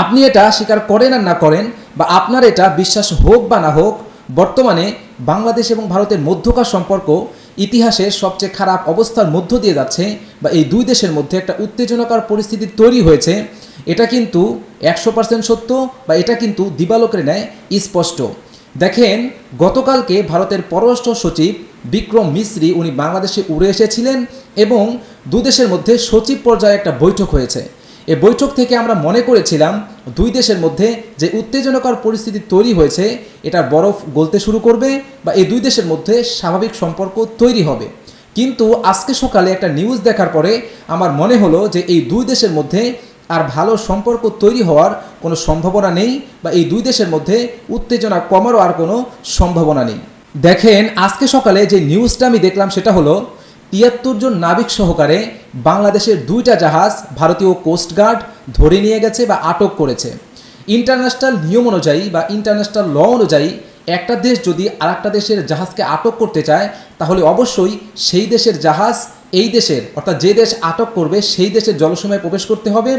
আপনি এটা স্বীকার করেন আর না করেন, বা আপনার এটা বিশ্বাস হোক বা না হোক, বর্তমানে বাংলাদেশ এবং ভারতের মধ্যকার সম্পর্ক ইতিহাসের সবচেয়ে খারাপ অবস্থার মধ্য দিয়ে যাচ্ছে, বা এই দুই দেশের মধ্যে একটা উত্তেজনকর পরিস্থিতি তৈরি হয়েছে। এটা কিন্তু একশো পার্সেন্ট সত্য, বা এটা কিন্তু দিবালোকের ন্যায় স্পষ্ট। দেখেন, গতকালকে ভারতের পররাষ্ট্র সচিব বিক্রম মিশ্রি উনি বাংলাদেশে উড়ে এসেছিলেন এবং দুদেশের মধ্যে সচিব পর্যায়ে একটা বৈঠক হয়েছে। এই বৈঠক থেকে আমরা মনে করেছিলাম দুই দেশের মধ্যে যে উত্তেজনকর পরিস্থিতি তৈরি হয়েছে, এটা বরফ গলতে শুরু করবে বা এই দুই দেশের মধ্যে স্বাভাবিক সম্পর্ক তৈরি হবে। কিন্তু আজকে সকালে একটা নিউজ দেখার পরে আমার মনে হলো যে এই দুই দেশের মধ্যে আর ভালো সম্পর্ক তৈরি হওয়ার কোনো সম্ভাবনা নেই বা এই দুই দেশের মধ্যে উত্তেজনা কমারও আর কোনো সম্ভাবনা নেই। দেখেন, আজকে সকালে যে নিউজটা আমি দেখলাম সেটা হলো তিয়াত্তর জন নাবিক সহকারে বাংলাদেশের দুইটা জাহাজ ভারতীয় কোস্টগার্ড ধরে নিয়ে গেছে বা আটক করেছে। ইন্টারন্যাশনাল নিয়ম অনুযায়ী বা ইন্টারন্যাশনাল ল অনুযায়ী একটা দেশ যদি আরেকটা দেশের জাহাজকে আটক করতে চায়, তাহলে অবশ্যই সেই দেশের জাহাজ এই দেশের, অর্থাৎ যে দেশ আটক করবে, সেই দেশের জলসীমায় প্রবেশ করতে হবে।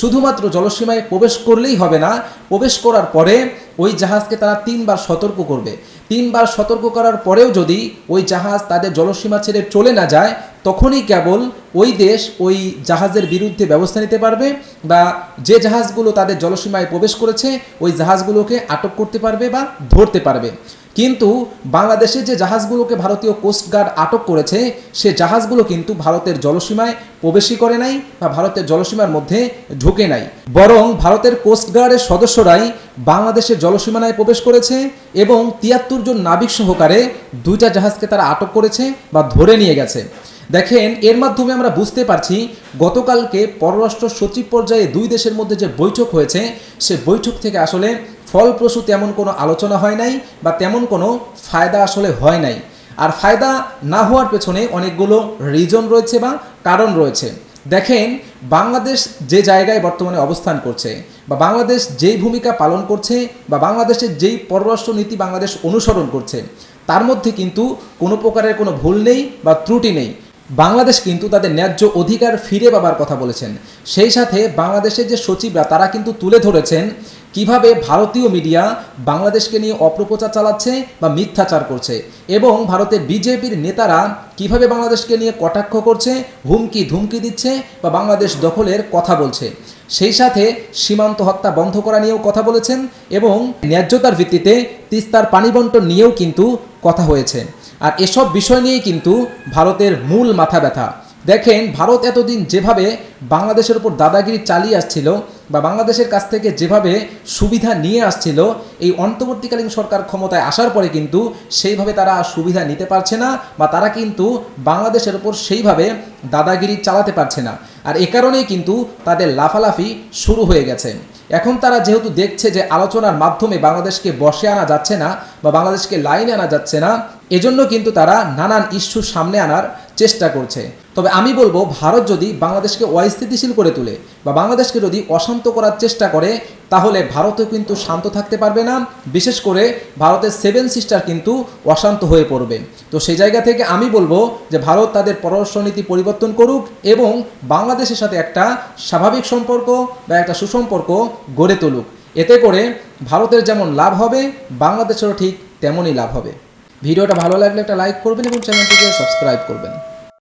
শুধুমাত্র জলসীমায় প্রবেশ করলেই হবে না, প্রবেশ করার পরে ওই জাহাজকে তারা তিনবার সতর্ক করবে। তিনবার সতর্ক করার পরেও যদি ওই জাহাজ তাদের জলসীমা ছেড়ে চলে না যায়, তখনই কেবল ওই দেশ ওই জাহাজের বিরুদ্ধে ব্যবস্থা নিতে পারবে বা যে জাহাজগুলো তাদের জলসীমায় প্রবেশ করেছে, ওই জাহাজগুলোকে আটক করতে পারবে বা ধরতে পারবে। কিন্তু বাংলাদেশে যে জাহাজগুলোকে ভারতীয় কোস্টগার্ড আটক করেছে, সে জাহাজগুলো কিন্তু ভারতের জলসীমায় প্রবেশই করে নাই বা ভারতের জলসীমার মধ্যে ঢুকে নাই। বরং ভারতের কোস্টগার্ডের সদস্যরাই বাংলাদেশের জলসীমানায় প্রবেশ করেছে এবং তিয়াত্তর জন নাবিক সহকারে দুইটা জাহাজকে তারা আটক করেছে বা ধরে নিয়ে গেছে। দেখেন, এর মাধ্যমে আমরা বুঝতে পারছি গতকালকে পররাষ্ট্র সচিব পর্যায়ে দুই দেশের মধ্যে যে বৈঠক হয়েছে, সে বৈঠক থেকে আসলে ফলপ্রসূ তেমন কোনো আলোচনা হয় নাই বা তেমন কোনো ফায়দা আসলে হয় নাই। আর ফায়দা না হওয়ার পেছনে অনেকগুলো রিজন রয়েছে বা কারণ রয়েছে। দেখেন, বাংলাদেশ যে জায়গায় বর্তমানে অবস্থান করছে বা বাংলাদেশ যেই ভূমিকা পালন করছে বা বাংলাদেশের যেই পররাষ্ট্র নীতি বাংলাদেশ অনুসরণ করছে, তার মধ্যে কিন্তু কোনো প্রকারের কোনো ভুল নেই বা ত্রুটি নেই। বাংলাদেশ কিন্তু তাদের ন্যায্য অধিকার ফিরে পাবার কথা বলেছেন। সেই সাথে বাংলাদেশের যে সচিবরা, তারা কিন্তু তুলে ধরেছেন কীভাবে ভারতীয় মিডিয়া বাংলাদেশকে নিয়ে অপপ্রচার চালাচ্ছে বা মিথ্যাচার করছে, এবং ভারতে বিজেপির নেতারা কীভাবে বাংলাদেশকে নিয়ে কটাক্ষ করছে, হুমকি ধুমকি দিচ্ছে বা বাংলাদেশ দখলের কথা বলছে। সেই সাথে সীমান্ত হত্যা বন্ধ করা নিয়েও কথা বলেছেন এবং ন্যায্যতার ভিত্তিতে তিস্তার পানি বন্টন নিয়েও কিন্তু কথা হয়েছে। আর এসব বিষয় নিয়েই কিন্তু ভারতের মূল মাথা ব্যথা। দেখেন, ভারত এতদিন যেভাবে বাংলাদেশের উপর দাদাগিরি চালিয়ে আসছিল বা বাংলাদেশের কাছ থেকে যেভাবে সুবিধা নিয়ে আসছিল, এই অন্তর্বর্তীকালীন সরকার ক্ষমতায় আসার পরে কিন্তু সেইভাবে তারা সুবিধা নিতে পারছে না বা তারা কিন্তু বাংলাদেশের উপর সেইভাবে দাদাগিরি চালাতে পারছে না। আর এ কারণেই কিন্তু তাদের লাফালাফি শুরু হয়ে গেছে। এখন তারা যেহেতু দেখছে যে আলোচনার মাধ্যমে বাংলাদেশকে বসে আনা যাচ্ছে না বা বাংলাদেশকে লাইনে আনা যাচ্ছে না, এজন্য কিন্তু তারা নানান ইস্যু সামনে আনার চেষ্টা করছে। তবে আমি বলব, ভারত যদি বাংলাদেশকে অস্থিতিশীল করে তোলে বা বাংলাদেশকে যদি অশান্ত করার চেষ্টা করে, তাহলে ভারতও কিন্তু শান্ত থাকতে পারবে না। বিশেষ করে ভারতের সেভেন সিস্টার কিন্তু অশান্ত হয়ে পড়বে। তো সেই জায়গা থেকে আমি বলব যে, ভারত তাদের পররাষ্ট্রনীতি পরিবর্তন করুক এবং বাংলাদেশের সাথে একটা স্বাভাবিক সম্পর্ক বা একটা সুসম্পর্ক গড়ে তুলুক। এতে করে ভারতের যেমন লাভ হবে, বাংলাদেশেরও ঠিক তেমনই লাভ হবে। ভিডিওটা ভালো লাগলে একটা লাইক করবেন এবং চ্যানেলটিকে সাবস্ক্রাইব করবেন।